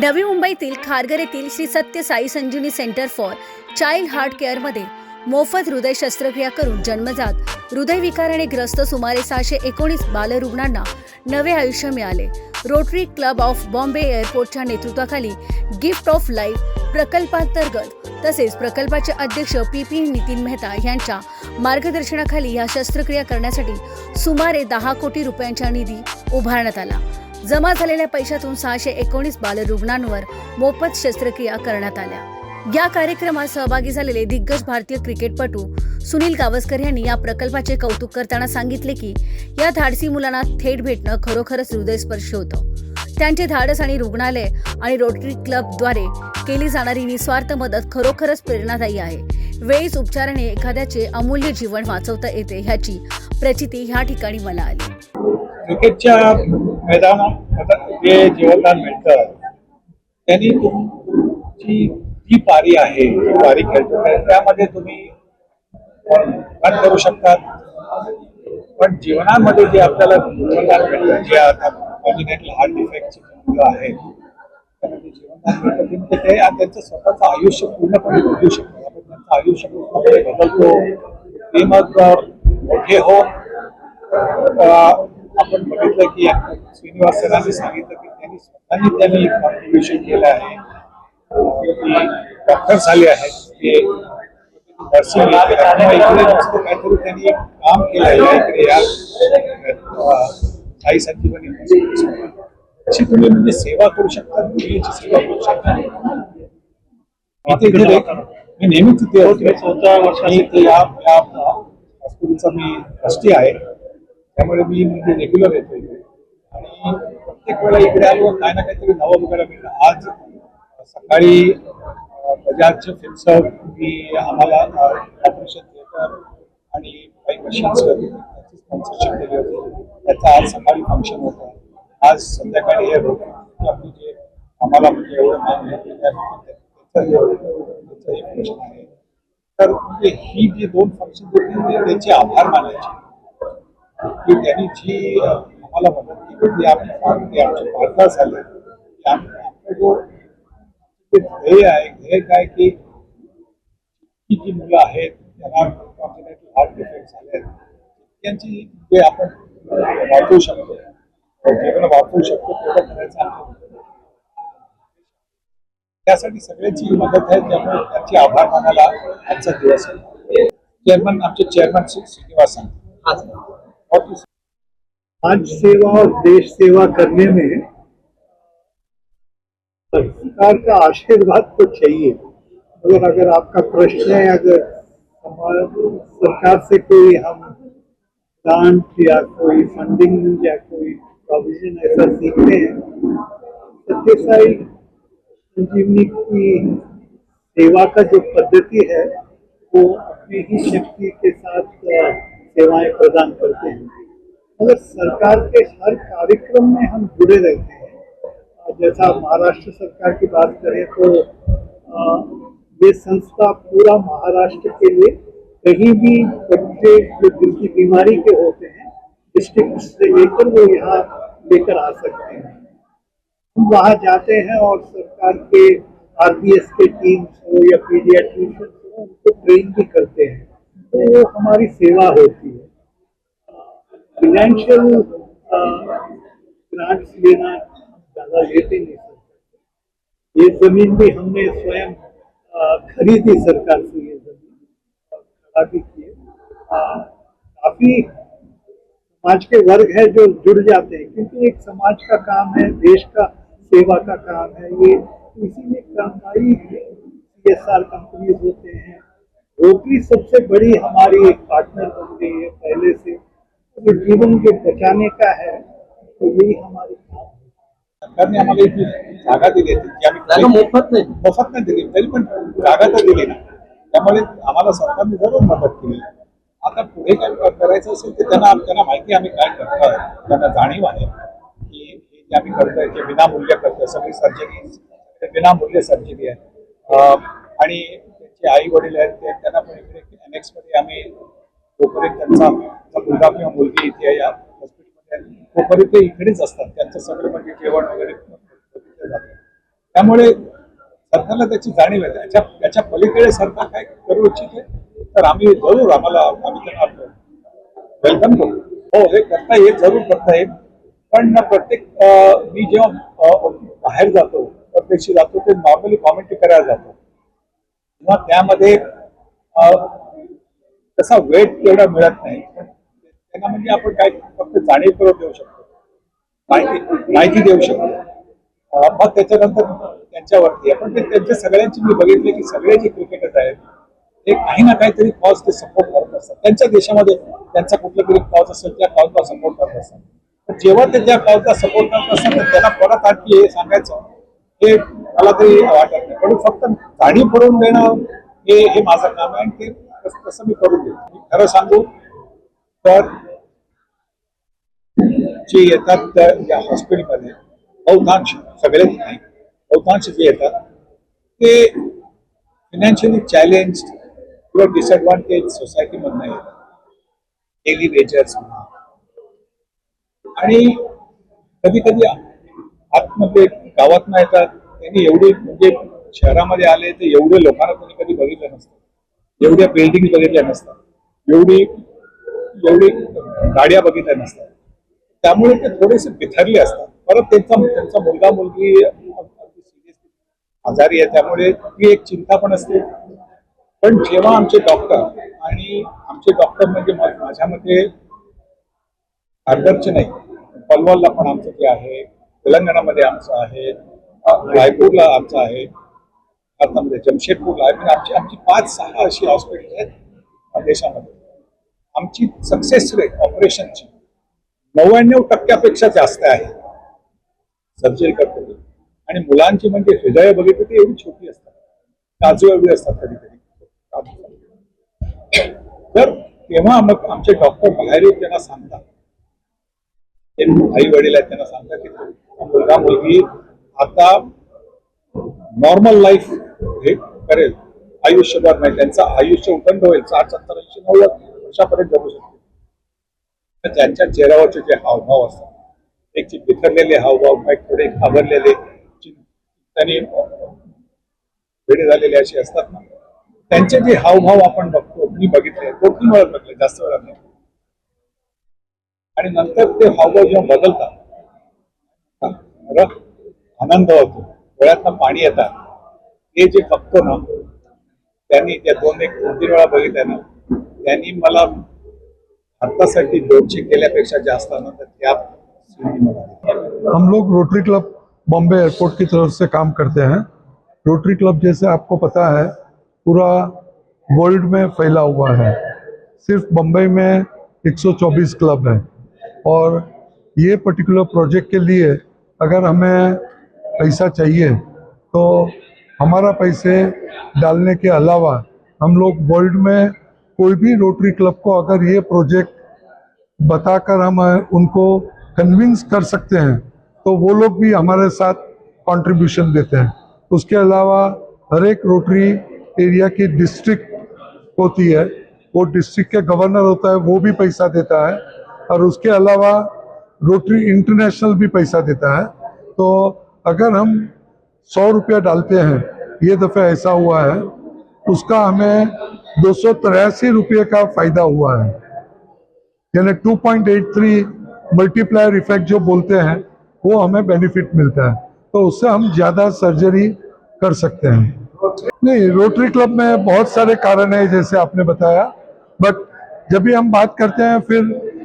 नवी मुंबईतील खारघर येथील Shri Satya Sai Sanjeevani centre for child heart केअरमध्ये मोफत हृदय शस्त्रक्रिया करून जन्मजात हृदयविकाराने ग्रस्त सुमारे सहाशे एकोणीस बालरुग्णांना नवे आयुष्य मिळाले. रोटरी क्लब ऑफ बॉम्बे एअरपोर्टच्या नेतृत्वाखाली गिफ्ट ऑफ लाईफ प्रकल्पांतर्गत तसेच प्रकल्पाचे अध्यक्ष पी पी नितीन मेहता यांच्या मार्गदर्शनाखाली या शस्त्रक्रिया करण्यासाठी सुमारे दहा कोटी रुपयांचा निधी उभारण्यात आला. जमा झालेल्या पैशातून सहाशे एकोणीस बालरुग्णांवर मोफत शस्त्रक्रिया करण्यात आल्या. या कार्यक्रमात सहभागी झालेले दिग्गज भारतीय क्रिकेटपटू सुनील गावस्कर यांनी या प्रकल्पाचे कौतुक करताना सांगितले की या धाडसी मुलांना थेट भेटणं खरोखरच हृदयस्पर्शी होतं. त्यांचे धाडस आणि रुग्णालय आणि रोटरी क्लबद्वारे केली जाणारी निस्वार्थ मदत खरोखरच प्रेरणादायी आहे. वेळीच उपचाराने एखाद्याचे अमूल्य जीवन वाचवता येते ह्याची प्रचिती ह्या ठिकाणी मला आली. क्रिकेटच्या मैदानात जे जीवनदान मिळतं त्यांनी तुमची जी पारी आहे जी पारी खेळतो त्यामध्ये तुम्ही पण करू शकतात पण जीवनामध्ये जे आपल्याला जीवनदान मिळतं जे आता कॉन्जिनेटल हार्ट डिफेक्टची मुलं आहेत जीवनदान म्हणजे ते त्यांचं स्वतःचं आयुष्य पूर्णपणे बदलू शकतात आपण त्यांचं आयुष्य पूर्णपणे बदलतो. ते मग मोठे होऊन आपण बघितलं की श्रीनिवास सरांनी सांगितलं की त्यांनी स्वतःनी त्यांनी कॉन्ट्रीब्युशन केलं आहे. डॉक्टर झाले आहेत. ते नर्सिंग इकडे नुसतं काहीतरी त्यांनी एक काम केलं आहे इकडे या अं, साई संजीवनी अशी तुम्ही म्हणजे सेवा करू शकता दुनियेची सेवा करू शकता. इथे इकडे मी. चौदा वर्षाचा मी इथे या हॉस्पिटलचा मी ट्रस्टी आहे. त्यामुळे मी म्हणजे रेग्युलर येतो इकडे. आणि प्रत्येक वेळा इकडे आलो काय ना काहीतरी नवं बघायला मिळलं. आज सकाळी अं, बजाजचे फिल्सर मी आम्हाला ऑपरेशन थिएटर आणि काही मशीन्स त्याची स्पॉन्सरशिप दिली होती. त्याचं आज सकाळी फंक्शन होतं. आज संध्याकाळी हे होतं. आपली जे आम्हाला म्हणजे एवढं मान त्याचं हे- फंक्शन आहे. तर म्हणजे ही जी दोन फंक्शन होती त्याचे आभार मानायचे. की त्यांनी जी आम्हाला मदत केली ती आम्ही ते आमचे पालका झाले. की आमचा जो ध्येय आहे ध्येय काय की ही जी मुलं आहेत त्यांना हार्ट डिफेक्ट झाले आहेत त्यांची जे आपण वाचवू शकतो जीवन वाचवू शकतो तेवढं करायचं आमचं त्यासाठी सगळ्यांची मदत आहे त्यामुळे त्यांचे आभार मानायला आजचा दिवस आहे. चेअरमन आमचे चेअरमन श्री श्रीनिवासन ही आज सेवा और देश सेवा करने में सरकार का आशीर्वाद तो चाहिए। मगर अगर आपका प्रश्न है, अगर सरकार से कोई हम ग्रांट या कोई फंडिंग या कोई प्रोविज़न ऐसा सीखते हैं सत्य साई संजीवनी की सेवा का जो पद्धति है, वो अपनी ही शक्ति के साथ सेवाएँ प्रदान करते हैं। मगर सरकार के हर कार्यक्रम में हम जुड़े रहते हैं। जैसा महाराष्ट्र सरकार की बात करें तो ये संस्था पूरा महाराष्ट्र के लिए कहीं भी बच्चे जो जिनकी बीमारी के होते हैं डिस्ट्रिक्ट से लेकर वो यहाँ लेकर आ सकते हैं। हम वहाँ जाते हैं और सरकार के आरबीएस के टीम्स हो या पीडियाट्रिशियंस हो, उनको ट्रेन भी करते हैं। तो हमारी सेवा होती है। फाइनेंशियल ग्रांट्स लेना ज़्यादा लेते नहीं सकते ये ज़मीन भी हमने स्वयं खरीदी सरकार से ये ज़मीन खड़ा भी काफ़ी समाज के वर्ग है जो जुड़ जाते हैं, क्योंकि एक समाज का काम है, देश का सेवा का काम है। ये इसीलिए कई सी एस आर कंपनीज़ होते हैं रोटरी सबसे बड़ी हमारी एक पार्टनर बन गई है पहले से। जो जीवन जो बचाने का है तो यही हमारी काम है। सरकारने आम्हाला इथे जागा दिली की आम्ही मोफत नाही. मोफत नाही दिली तरी पण जागा तर दिली ना. त्यामुळे आम्हाला सरकारने ज़रूर मदत केली. आता पुढे काय करायचं असेल ते त्यांना त्यांना माहिती आम्ही काय करतोय त्यांना जाणीव आहे की जे आम्ही करतोय ते विनामूल्य करतोय सगळी सर्जरी विनामूल्य सर्जरी आहे. आणि त्यांचे आई वडील आहेत ते त्यांना पण इकडे एक्समध्ये आम्ही तोपर्यंत त्यांचा त्यांचा मुलगा किंवा मुलगी इथे आहे या हॉस्पिटलमध्ये आहे, तोपर्यंत ते इकडेच असतात. त्यांचं सगळं म्हणजे जेवण वगैरे त्यामुळे सरकारला त्याची जाणीव आहे. त्याच्या त्याच्या पलीकडे सरकार काय करू इच्छिते तर आम्ही जरूर आम्हाला आम्ही त्यांना वेलकम करू. हो हे करता येईल जरूर करता येईल. पण ना प्रत्येक मी जेव्हा बाहेर जातो परदेशी जातो ते नॉर्मली कॉमेंट्री करायला जातो. किंवा त्यामध्ये तसा वेट तेवढा मिळत नाही. त्यांना म्हणजे आपण काय फक्त जाणीव करून देऊ शकतो. माहिती माहिती देऊ शकतो. मग त्याच्यानंतर त्यांच्यावरती. आपण पण ते त्यांच्या सगळ्यांची मी बघितले की सगळे जे क्रिकेटर्स आहेत ते काही ना काहीतरी कॉज ते सपोर्ट करत असतात. त्यांच्या देशामध्ये त्यांचा कुठला तरी कॉज असेल त्या कॉजला सपोर्ट करत असतात. जेव्हा ते त्या कॉजला सपोर्ट करत असतात तर त्यांना परत आणखी हे सांगायचं हे मला तरी वाटत नाही. पण फक्त जाणीव करून देणं हे हे माझं काम आहे आणि ते तसं मी करून देतो मी खरं सांगू तर जे येतात त्या या हॉस्पिटलमध्ये बहुतांश सगळेच नाही बहुतांश जे येतात ते फिनान्शियली चॅलेंज किंवा डिसएडव्हान्टेज सोसायटीमधनं येतात. डेली वेजर्स म्हणा. आणि कधी कधी आत्मपेठ गावात नाही येतात त्यांनी एवढे म्हणजे शहरामध्ये आले तर एवढे लोकांना कोणी कधी बघितलं नसतं. एवढ्या बिल्डिंग बघितल्या नसतात. एवढी एवढी गाड्या बघितल्या नसतात. त्यामुळे ते थोडेसे बिथरले असतात. परत त्यांचा त्यांचा मुलगा मुलगी आजारी आहे. त्यामुळे ती एक चिंता पण असते. पण जेव्हा आमचे डॉक्टर आणि आमचे डॉक्टर म्हणजे माझ्या मते खारघरचे नाही पलवलला पण आमचं जे आहे तेलंगणामध्ये आमचं आहे रायपूरला आमचं आहे भारतामध्ये जमशेदपूरला आहे म्हणजे आमची आमची पाच सहा अशी हॉस्पिटल आहेत देशामध्ये. आमची सक्सेस रेट ऑपरेशनची नव्याण्णव टक्क्यापेक्षा जास्त आहे. सर्जरी करतो आणि मुलांची म्हणजे हृदय बघितली ती एवढी छोटी असतात. काजू एवढी असतात कधी कधी तर तेव्हा मग आमचे डॉक्टर बाहेर येऊन त्यांना सांगतात. आई वडील आहेत त्यांना सांगतात की मुलगा मुलगी आता नॉर्मल लाईफ हे करेल. आयुष्यभर नाही त्यांचं आयुष्य उदंड होईल. साठ सत्तर ऐंशी नव्वद वर्षापर्यंत जगू शकते तर त्यांच्या चेहऱ्यावरचे जे हावभाव असतात एक जे बिथरलेले हावभाव काही थोडे घाबरलेले त्यांनी वेळे झालेले असे असतात ना त्यांचे जे हावभाव आपण बघतो मी बघितले दोन तीन वेळा बघले जास्त वेळा नाही. आणि नंतर ते हावभाव जेव्हा बदलतात खरं आनंद होतो डोळ्यातनं पाणी येतात. हे जे बघतो ना, त्यांनी त्या दोन एक दोन तीन वेळा बघितल्या ना, त्यांनी मला भारतासाठी दोनशे केल्यापेक्षा जास्त आनंद त्या हम लोग रोटरी क्लब बॉम्बे एयरपोर्ट की तरफ़ से काम करते हैं। रोटरी क्लब जैसे आपको पता है, पूरा वर्ल्ड में फैला हुआ है। सिर्फ़ बम्बई में 124 क्लब हैं। और ये पर्टिकुलर प्रोजेक्ट के लिए अगर हमें पैसा चाहिए तो हमारा पैसे डालने के अलावा हम लोग वर्ल्ड में कोई भी रोटरी क्लब को अगर ये प्रोजेक्ट बताकर हम उनको कन्विंस कर सकते हैं तो वो लोग भी हमारे साथ कंट्रीब्यूशन देते हैं। उसके अलावा हर एक रोटरी एरिया की डिस्ट्रिक्ट होती है, वो डिस्ट्रिक्ट के गवर्नर होता है, वो भी पैसा देता है। और उसके अलावा रोटरी इंटरनेशनल भी पैसा देता है। तो अगर हम सौ रुपया डालते हैं, ये दफ़े ऐसा हुआ है, उसका हमें दो सौ तिरासी रुपये का फ़ायदा हुआ है। यानी 2.83 मल्टीप्लायर इफ़ेक्ट जो बोलते हैं, वो हमें बेनिफिट मिलता है। तो उससे हम ज़्यादा सर्जरी कर सकते हैं। नहीं रोटरी क्लब में बहुत सारे कारण है, जैसे आपने बताया बट जब भी हम बात करते हैं, फिर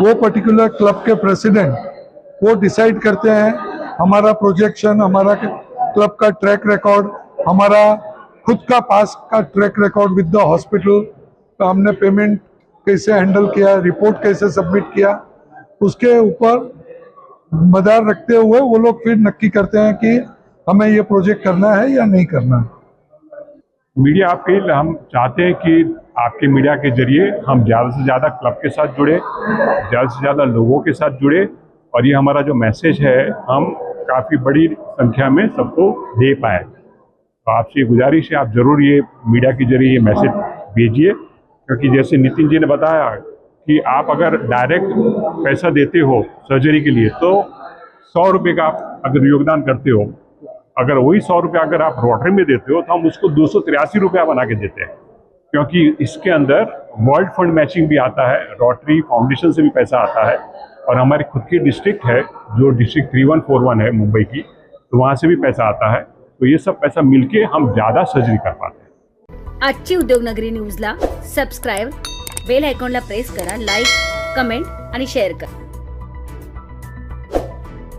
वो पर्टिकुलर क्लब के प्रेसिडेंट वो डिसाइड करते हैं हमारा प्रोजेक्शन हमारा क्लब का ट्रैक रिकॉर्ड हमारा खुद का पास का track record with the hospital हमने पेमेंट कैसे हैंडल किया रिपोर्ट कैसे सबमिट किया, उसके ऊपर मदार रखते हुए वो लोग फिर नक्की करते हैं कि हमें ये प्रोजेक्ट करना है या नहीं करना मीडिया आपके हम चाहते हैं कि आपके मीडिया के ज़रिए हम ज़्यादा से ज़्यादा क्लब के साथ जुड़े, ज़्यादा से ज़्यादा लोगों के साथ जुड़े और ये हमारा जो मैसेज है, हम काफ़ी बड़ी संख्या में सबको दे पाए। तो आपसे गुजारिश है, आप ज़रूर ये मीडिया के ज़रिए ये मैसेज भेजिए, क्योंकि जैसे नितिन जी ने बताया कि आप अगर डायरेक्ट पैसा देते हो सर्जरी के लिए तो सौ रुपये का आप अगर योगदान करते हो, अगर वही सौ रुपया अगर आप रोटरी में देते हो तो हम उसको दो सौ तिरासी रुपया बना के देते हैं। क्योंकि इसके अंदर वर्ल्ड फंड मैचिंग भी आता है रोटरी फाउंडेशन से भी पैसा आता है और हमारी खुद की डिस्ट्रिक्ट है, जो district three one four one है मुंबई की तो वहाँ से भी पैसा आता है। तो ये सब पैसा मिलके हम ज़्यादा सर्जरी कर पाते हैं। आजची उद्योगनगरी न्यूजला सबस्क्राईब बेल आयकॉनला प्रेस करा लाईक कमेंट आणि शेअर करा।